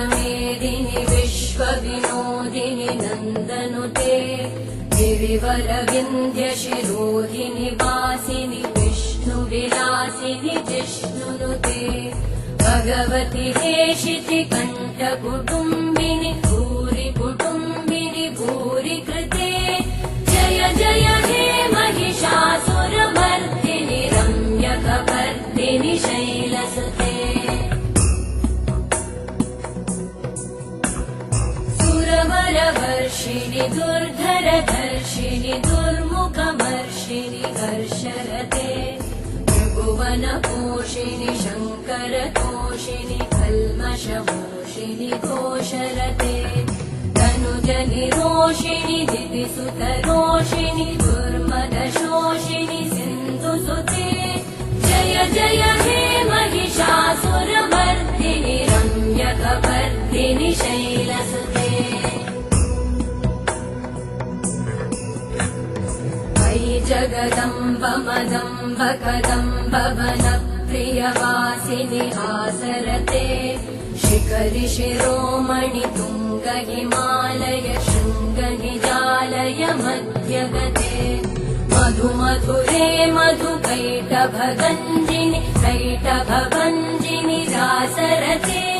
विश्वमेदिनि विश्वविनोदिनि नन्दनुते गिरिवरविन्ध्यशिरोधिनि वासिनि विष्णुविलासिनि जिष्णुनुते भगवति हेशिति कण्ठकुटुम्बिनि सुरवरवर्षिणि दुर्धरधर्षिणि दुर्मुखमर्षिणि हर्षरते त्रिभुवनपोषिणि शङ्करतोषिणि कल्मषमोषिणि घोषरते तनुजनिरोषिणि दिदिसुतरोषिणि दुर्मदशोषिणि सिन्धुसुते जय जय हे महिषासुरमर्दिनि रम्यकपर्दिनि शैलसुते जगदम्ब मदम्ब कदम्ब वनप्रियवासिनि आसरते। शिखरि शिरोमणि तुङ्ग हिमालय शृङ्गनिजालय मध्यगते। मधु मधुरे मधु कैटभगञ्जिनि कैटभगञ्जिनि दासरते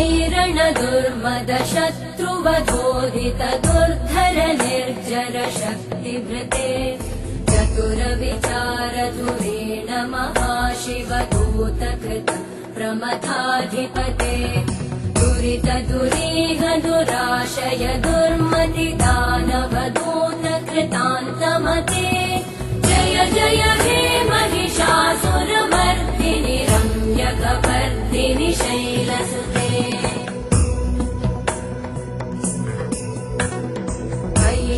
ऐरण दुर्मद शत्रुवधोदित दुर्धर निर्जर शक्तिभृते चतुर विचार धुरेण महाशिव दूतकृत प्रमथाधिपते। दुरित दुरीह दुराशय दुर्मति दानव दूत कृतान्तमते जय जय हे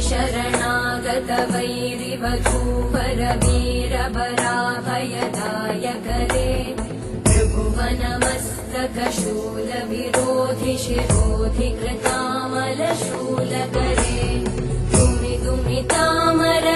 शरणागत वैरिवधूवर वीरभराभयदायकरे त्रिभुवनमस्तक शूलविरोधि शिरोधि कृतामलशूलकरे तामर